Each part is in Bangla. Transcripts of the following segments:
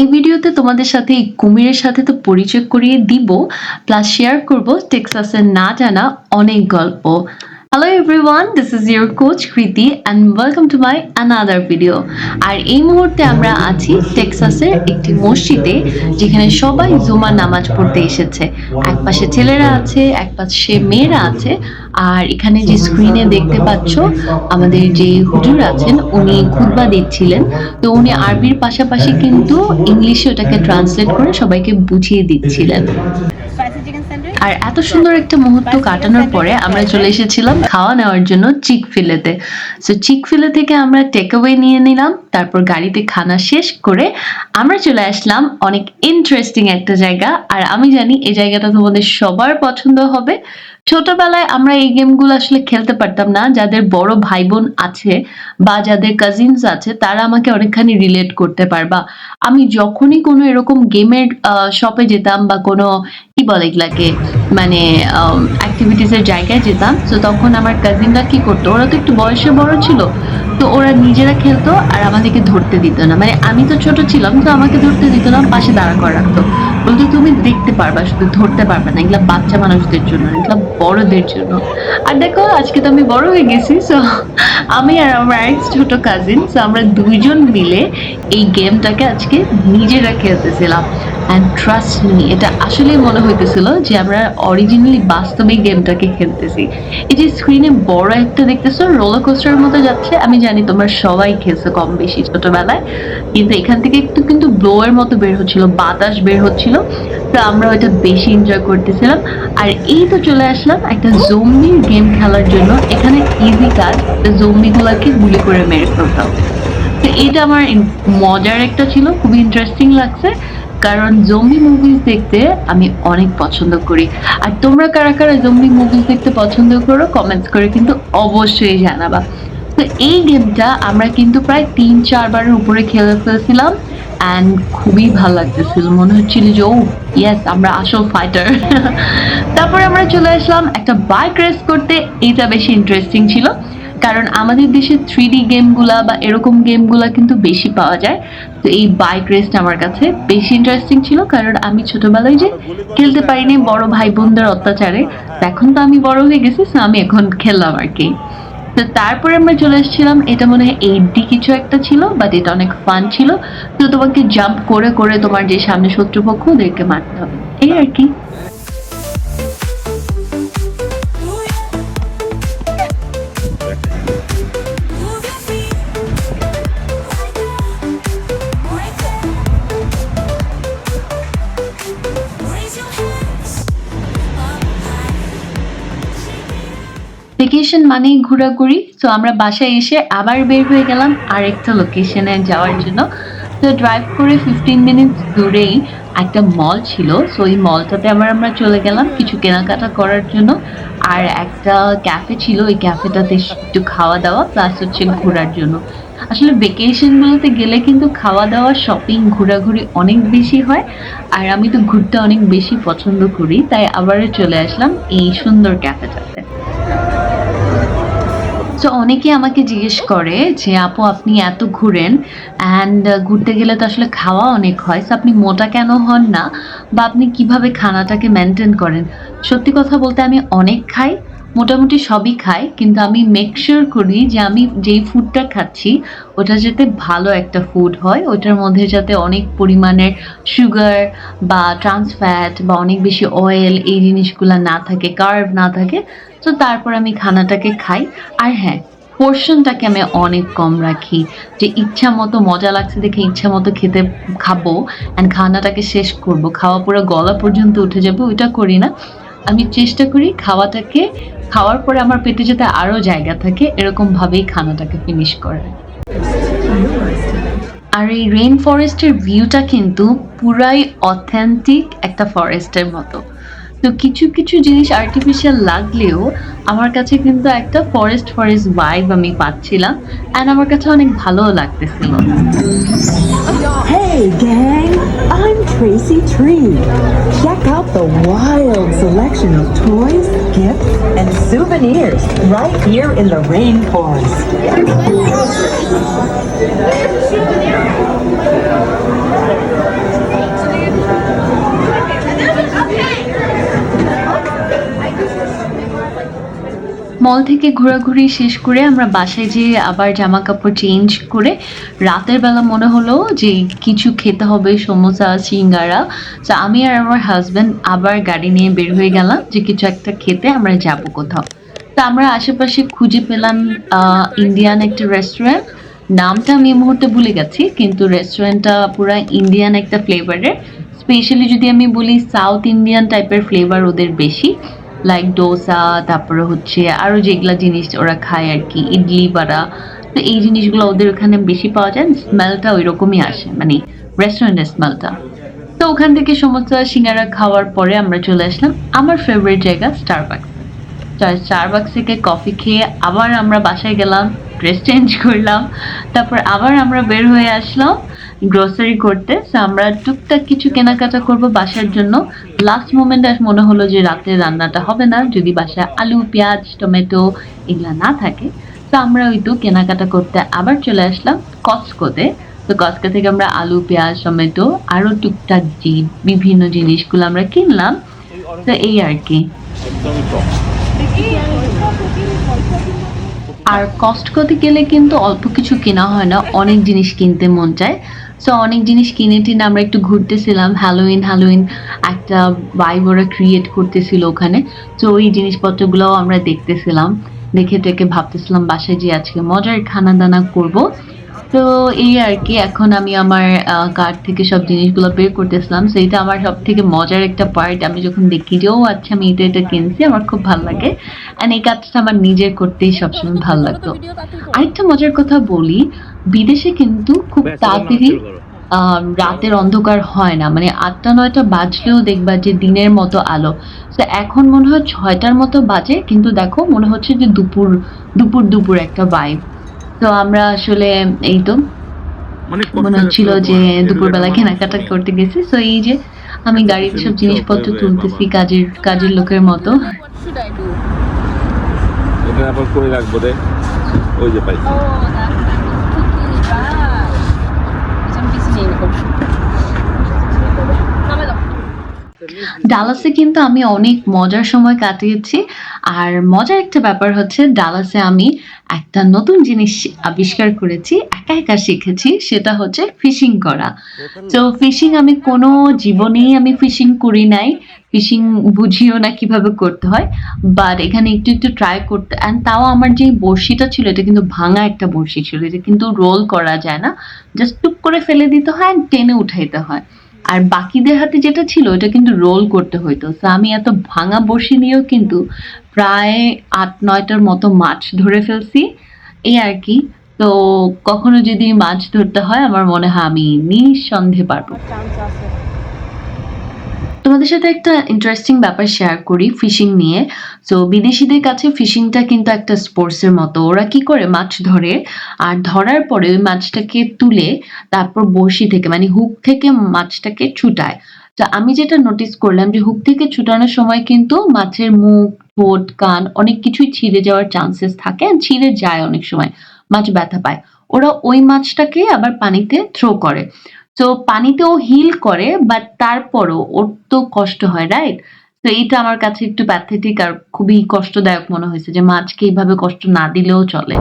এই ভিডিওতে তোমাদের সাথে এই কুমিরের সাথে তো পরিচয় করিয়ে দিব প্লাস শেয়ার করব, টেক্সাসের না জানা অনেক গল্প। Hello everyone this is your coach Kriti and welcome to my another video আর এই মুহূর্তে আমরা আছি টেক্সাসের একটি মসজিদে, যেখানে সবাই জুমার নামাজ পড়তে এসেছে। এক পাশে ছেলেরা আছে, এক পাশে মেয়েরা আছে। আর এখানে যে স্ক্রিনে দেখতে পাচ্ছ, আমাদের যে হুজুর আছেন, উনি খুতবা দিচ্ছিলেন। তো উনি আরবির পাশাপাশি কিন্তু ইংলিশে ওটাকে ট্রান্সলেট করে সবাইকে বুঝিয়ে দিচ্ছিলেন। আর এত সুন্দর একটা মুহূর্ত কাটানোর পরে আমরা চলে এসেছিলাম খাওয়া নেওয়ার জন্য চিক ফিলেতে। সো চিক ফিলে থেকে আমরা টেক অ্যাওয়ে নিয়ে নিলাম, তারপর গাড়িতে খানা শেষ করে আমরা চলে আসলাম অনেক ইন্টারেস্টিং একটা জায়গা। আর আমি জানি এই জায়গাটা তোমাদের সবার পছন্দ হবে। ছোটবেলায় আমরা এই গেমগুলো আসলে খেলতে পারতাম না। যাদের বড় ভাই বোন আছে বা যাদের কাজিনস আছে, তারা আমাকে অনেকখানি রিলেট করতে পারবা। আমি যখনই কোনো এরকম গেমের শপে যেতাম বা কোনো, কি বলে এগুলাকে মানে অ্যাক্টিভিটিসের জায়গায় যেতাম, তো তখন আমার কাজিনরা কি করতো? ওরা তো একটু বয়সে বড় ছিল। তো ওরা নিজেরা খেলতো আর আমাদেরকে ধরতে দিত না। মানে আমি তো ছোট ছিলাম, তো আমাকে ধরতে দিত না, পাশে দাঁড়া করে রাখতো। বলতো, তুমি দেখতে পারবা, শুধু ধরতে পারবে না। এগুলা বাচ্চা মানুষদের জন্য, এগুলা বড়দের জন্য। আর দেখো, আজকে তো আমি বড় হয়ে গেছি সো আমি আর আমার এক ছোট কাজিন আমরা দুইজন মিলে এই গেমটাকে আজকে নিজেরা খেলতেছিলাম। অ্যান্ড ট্রাস্ট মি এটা আসলেই মনে হইতেছিল যে আমরা অরিজিনালি বাস্তবে গেমটাকে খেলতেছি। এই যে স্ক্রিনে বড় একটা দেখতেছো রোলার কোস্টারের মতো যাচ্ছে। আমি জানি তোমরা সবাই খেলছো কম বেশি ছোটবেলায়, কিন্তু এখান থেকে একটু কিন্তু ব্লোয়ের মতো বের হচ্ছিল, বাতাস বের হচ্ছিল। তো আমরা ওইটা বেশি এনজয় করতেছিলাম। আর এই তো চলে আসলাম একটা জম্বির গেম খেলার জন্য। এখানে ইজি কাজ জম্বিগুলোকে গুলি করে মেরে ফেলতে হবে তো এটা আমার মজার একটা ছিল, খুবই ইন্টারেস্টিং লাগছে। কারণ জম্বি মুভিজ দেখতে আমি অনেক পছন্দ করি। আর তোমরা কারা কারা জম্বি মুভিজ দেখতে পছন্দ করো কমেন্টস করে কিন্তু অবশ্যই জানাবা। তো এই গেমটা আমরা কিন্তু প্রায় তিন, চারবারের উপরে খেলে ফেলছিলাম অ্যান্ড খুবই ভালো লাগতেছিল। মনে হচ্ছিল যে ও ইয়েস আমরা আসল ফাইটার তারপরে আমরা চলে আসলাম একটা বাইক রেস করতে। এইটা বেশি ইন্টারেস্টিং ছিল। কারণ আমাদের দেশে থ্রি ডি গেমগুলা বা এরকম গেমগুলা কিন্তু বেশি পাওয়া যায়। তো এই বাইক রেসটা আমার কাছে বেশি ইন্টারেস্টিং ছিল কারণ আমি ছোটবেলায় যে খেলতে পারিনি বড় ভাই বোনদের অত্যাচারে এখন তো আমি বড় হয়ে গেছি তো আমি এখন খেললাম আর কি। তো তারপরে আমরা চলে এসেছিলাম, এটা মনে হয় এইটটি কিছু একটা ছিল বাট এটা অনেক ফান ছিল। তো তোমাকে জাম্প করে করে তোমার যে সামনে শত্রুপক্ষ, ওদেরকে মারতে হবে। এই আর কি। ভেকেশন মানেই ঘোরাঘুরি। তো আমরা বাসায় এসে আবার বের হয়ে গেলাম আরেকটা লোকেশনে যাওয়ার জন্য। তো ড্রাইভ করে ফিফটিন মিনিট দূরেই একটা মল ছিল। সো এই মলটাতে আবার আমরা চলে গেলাম কিছু কেনাকাটা করার জন্য। আর একটা ক্যাফে ছিল, ওই ক্যাফেটাতে একটু খাওয়া দাওয়া প্লাস হচ্ছে ঘোরার জন্য। আসলে ভেকেশনগুলোতে গেলে কিন্তু খাওয়া দাওয়া শপিং ঘোরাঘুরি অনেক বেশি হয়। আর আমি তো ঘুরতে অনেক বেশি পছন্দ করি, তাই আবারও চলে আসলাম এই সুন্দর ক্যাফেটাতে তো অনেকে আমাকে জিজ্ঞেস করে যে, আপু, আপনি এত ঘুরেন অ্যান্ড ঘুরতে গেলে তো আসলে খাওয়া অনেক হয়। সো আপনি মোটা কেন হন না? বা আপনি কীভাবে খানাটাকে মেনটেন করেন? সত্যি কথা বলতে আমি অনেক খাই। মোটামুটি সবই খাই, কিন্তু আমি মেক শিওর করি যে আমি যেই ফুডটা খাচ্ছি ওটা যাতে ভালো একটা ফুড হয়, ওটার মধ্যে যাতে অনেক পরিমাণের সুগার বা ট্রান্সফ্যাট বা অনেক বেশি অয়েল এই জিনিসগুলো না থাকে কার্ভ না থাকে, তো তারপর আমি খানাটাকে খাই। আর হ্যাঁ পোর্শনটাকে আমি অনেক কম রাখি, যে ইচ্ছা মতো মজা লাগছে দেখে ইচ্ছা মতো খেতে খাব অ্যান্ড খানাটাকে শেষ করব, খাওয়া পুরো গলা পর্যন্ত উঠে যাবে, ওইটা করি না। আমি চেষ্টা করি খাওয়াটাকে, খাওয়ার পরে আমার পেটে যাতে আরও জায়গা থাকে, এরকমভাবেই খানাটাকে ফিনিশ করার। আর এই রেইন ফরেস্টের ভিউটা কিন্তু পুরাই অথেন্টিক একটা ফরেস্টের মতো। তো কিছু কিছু জিনিস আর্টিফিশিয়াল লাগলেও আমার কাছে কিন্তু একটা ফরেস্ট ফরেস্ট ভাইব আমি পাচ্ছিলাম অ্যান্ড আমার কাছে অনেক ভালোও লাগতেছিল Hey, gang! I'm Tracy Tree. Check out the wild selection of toys, gifts, and souvenirs right here in the rainforest. মল থেকে ঘোরাঘুরি শেষ করে আমরা বাসায় যেয়ে আবার জামা কাপড় চেঞ্জ করে রাতের বেলা মনে হলো যে কিছু খেতে হবে, সমোসা, সিঙ্গারা। তো আমি আর আমার হাজব্যান্ড আবার গাড়ি নিয়ে বের হয়ে গেলাম যে কিছু একটা খেতে আমরা যাব কোথাও। তো আমরা আশেপাশে খুঁজে পেলাম ইন্ডিয়ান একটা রেস্টুরেন্ট নামটা আমি এই মুহূর্তে ভুলে গেছি, কিন্তু রেস্টুরেন্টটা পুরো ইন্ডিয়ান একটা ফ্লেভারের স্পেশালি যদি আমি বলি সাউথ ইন্ডিয়ান টাইপের ফ্লেভার ওদের বেশি। লাইক ডোসা তারপরে হচ্ছে আরও যেগুলা জিনিস ওরা খায় আর কি ইডলি বাড়া তো এই জিনিসগুলো ওদের ওখানে বেশি পাওয়া যায় স্মেলটা ওই রকমই আসে মানে রেস্টুরেন্টের স্মেলটা তো ওখান থেকে সমস্ত সিঙ্গারা খাওয়ার পরে আমরা চলে আসলাম আমার ফেভারিট জায়গা স্টারবাক্স স্টারবাক্স থেকে কফি খেয়ে আবার আমরা বাসায় গেলাম ড্রেস চেঞ্জ করলাম, তারপর আবার আমরা বের হয়ে আসলাম। গ্রোসারি করতে। তো আমরা টুকটাক কিছু কেনাকাটা করব বাসার জন্য। লাস্ট মোমেন্টে মনে হলো যে রাতে রান্নাটা হবে না। যদি বাসায় আলু, পেঁয়াজ, টমেটো এগুলা না থাকে। তো আমরা ওই তো কেনাকাটা করতে আবার চলে আসলাম কস্কোতে তো কস্কো থেকে আমরা আলু, পেঁয়াজ, টমেটো আরও টুকটাক যে বিভিন্ন জিনিসগুলো আমরা কিনলাম। তো এই আর কি। আর কস্টকোতে গেলে কিন্তু অল্প কিছু কেনা হয় না। অনেক জিনিস কিনতে মন চায়। সো অনেক জিনিস কিনে টিনে আমরা একটু ঘুরতেছিলাম হ্যালোইন হ্যালোইন একটা ভাইব ওরা ক্রিয়েট করতেছিল ওখানে। তো ওই জিনিসপত্রগুলোও আমরা দেখতেছিলাম। দেখে টেকে ভাবতেছিলাম বাসায় যে আজকে মজার খানা দানা করব। তো এই আর কি এখন আমি আমার কার্ড থেকে সব জিনিসগুলো বের করতেছিলাম। তো এটা আমার সব থেকে মজার একটা পার্ট আমি যখন দেখি যে ও আচ্ছা আমি এটা এটা কিনছি আমার খুব ভালো লাগে। অ্যান্ড এই কাজটা আমার নিজের করতেই সবসময় ভালো লাগতো। আরেকটা মজার কথা বলি বিদেশে কিন্তু খুব তাড়াতাড়ি আহ, রাতের অন্ধকার হয় না। মানে আটটা নয়টা বাজলেও দেখবা যে দিনের মতো আলো। তো এখন মনে হয় ছয়টার মতো বাজে কিন্তু দেখো মনে হচ্ছে যে দুপুর দুপুর দুপুর একটা বাইব তো আমরা আসলে এই তো মনে হচ্ছিল যে দুপুরবেলা কেনাকাটা করতে। গেছি। তো এই যে আমি গাড়ির সব জিনিসপত্র তুলতেছি কাজের কাজের লোকের মতো? এটা আবার করে রাখব রে? ওই যে পাই ডালাসে কিন্তু আমি অনেক মজার সময় কাটিয়েছি। আর মজার একটা ব্যাপার হচ্ছে ডালাসে আমি একটা নতুন জিনিস আবিষ্কার করেছি, একা একা শিখেছি, সেটা হচ্ছে ফিশিং করা। তো ফিশিং আমি কোনো জীবনেই আমি ফিশিং করি নাই। ফিশিং বুঝিও না কীভাবে করতে হয়। বাট এখানে একটু একটু ট্রাই করতে অ্যান্ড তাও আমার যে বড়শিটা ছিল, এটা কিন্তু ভাঙা একটা বড়শি ছিল। এটা কিন্তু রোল করা যায় না। জাস্ট টুক করে ফেলে দিতে হয় and টেনে উঠাইতে হয়। আর বাকিদের হাতে যেটা ছিল, ওটা কিন্তু রোল করতে হইতো। তো আমি এত ভাঙা বসি নিয়েও কিন্তু প্রায় আট, নয়টার মতো মাছ ধরে ফেলছি। এই আর কি। তো কখনো যদি মাছ ধরতে হয়, আমার মনে হয় আমি নিঃসন্দেহে পারব। তোমাদের সাথে একটা ইন্টারেস্টিং ব্যাপার শেয়ার করি ফিশিং নিয়ে। তো বিদেশিদের কাছে ফিশিংটা কিন্তু একটা স্পোর্টসের মতো। ওরা কি করে মাছ ধরে আর ধরার পরে ওই মাছটাকে তুলে তারপর বড়শি থেকে মানে হুক থেকে মাছটাকে ছুটায়। তো আমি যেটা নোটিস করলাম যে হুক থেকে ছুটানোর সময় কিন্তু মাছের মুখ, ঠোঁট, কান অনেক কিছুই ছিঁড়ে যাওয়ার চান্সেস থাকে ছিঁড়ে যায় অনেক সময়। মাছ ব্যথা পায়। ওরা ওই মাছটাকে আবার পানিতে থ্রো করে। তো পানিতেও হিল করে বাট তারপরও ওর তো কষ্ট হয় রাইট তো এইটা আমার কাছে একটু প্যাথেটিক আর খুবই কষ্টদায়ক মনে হয়েছে যে মাছকে এইভাবে কষ্ট না দিলেও চলে।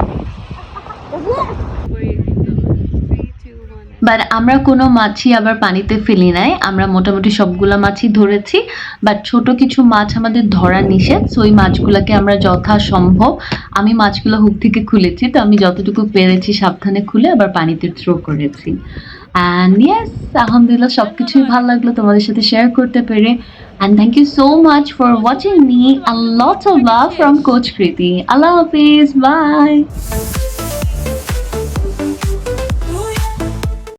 বাট আমরা কোনো মাছই আবার পানিতে ফেলি নাই, আমরা মোটামুটি সবগুলা মাছই ধরেছি বাট ছোট কিছু মাছ আমাদের ধরা নিষেধ, so ওই মাছগুলোকে আমরা যথাসম্ভব, আমি মাছগুলো হুক থেকে খুলেছি, তো আমি যতটুকু পেরেছি সাবধানে খুলে আবার পানিতে থ্রো করেছি। অ্যান্ড ইয়েস আলহামদুলিল্লাহ সব কিছুই ভালো লাগল তোমাদের সাথে শেয়ার করতে পেরে। And thank you so much for watching me a lot of love from coach Kriti Allah Hafiz by